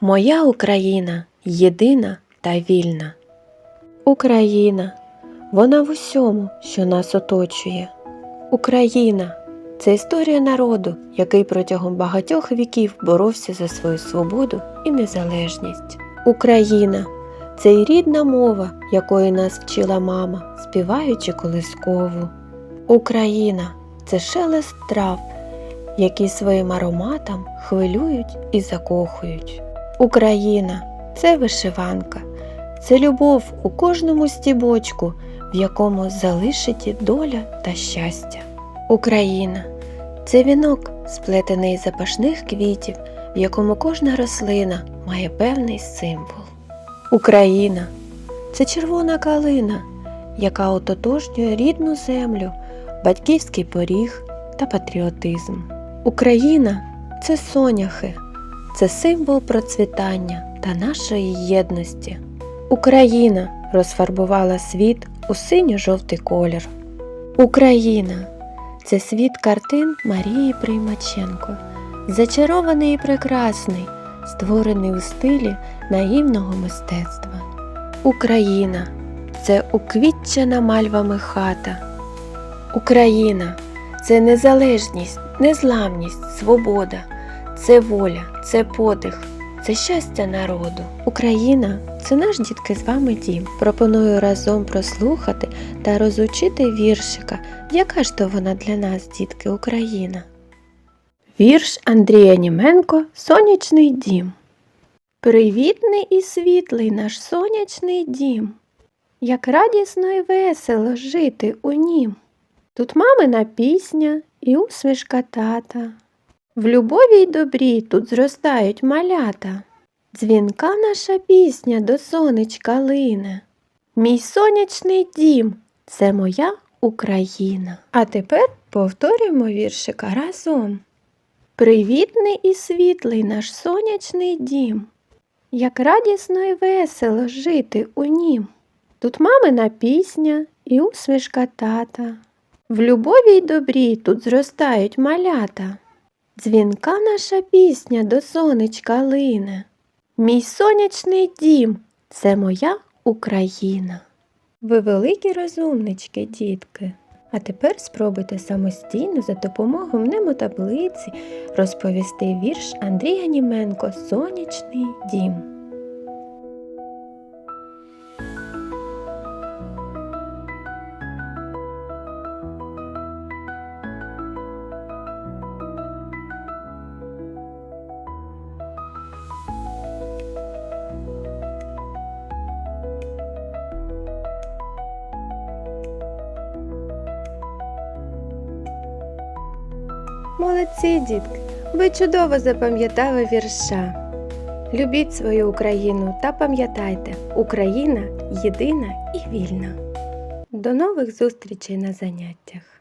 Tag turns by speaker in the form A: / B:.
A: Моя Україна єдина та вільна. Україна, вона в усьому, що нас оточує. Україна це історія народу, який протягом багатьох віків боровся за свою свободу і незалежність. Україна це й рідна мова, якої нас вчила мама, співаючи колискову. Україна це шелест трав, які своїм ароматом хвилюють і закохують. Україна це вишиванка, це любов у кожному стібочку, в якому залишиті доля та щастя. Україна це вінок, сплетений з запашних квітів, в якому кожна рослина має певний символ. Україна це червона калина, яка ототожнює рідну землю, батьківський поріг та патріотизм. Україна це соняхи, це символ процвітання та нашої єдності. Україна розфарбувала світ у синьо-жовтий колір. Україна це світ картин Марії Приймаченко, зачарований і прекрасний, створений у стилі наївного мистецтва. Україна це уквітчена мальвами хата. Україна це незалежність, незламність, свобода, це воля, це подих, це щастя народу. Україна це наш дітки з вами дім. Пропоную разом прослухати та розучити віршика. Яка ж то вона для нас, дітки, Україна? Вірш Андрія Німенко Сонячний дім. Привітний і світлий наш сонячний дім. Як радісно і весело жити у нім. Тут мамина пісня і усмішка тата. В любові й добрі тут зростають малята. Дзвінка наша пісня до сонечка лине. Мій сонячний дім це моя Україна. А тепер повторюємо віршика разом. Привітний і світлий наш сонячний дім. Як радісно і весело жити у нім. Тут мамина пісня і усмішка тата. В любові й добрі тут зростають малята. Дзвінка наша пісня до сонечка лине. Мій сонячний дім це моя Україна. Ви великі розумнички, дітки. А тепер спробуйте самостійно за допомогою мнемотаблиці розповісти вірш Андрія Німенко Сонячний дім. Молодці, дітки! Ви чудово запам'ятали вірша. Любіть свою Україну та пам'ятайте, Україна єдина і вільна. До нових зустрічей на заняттях!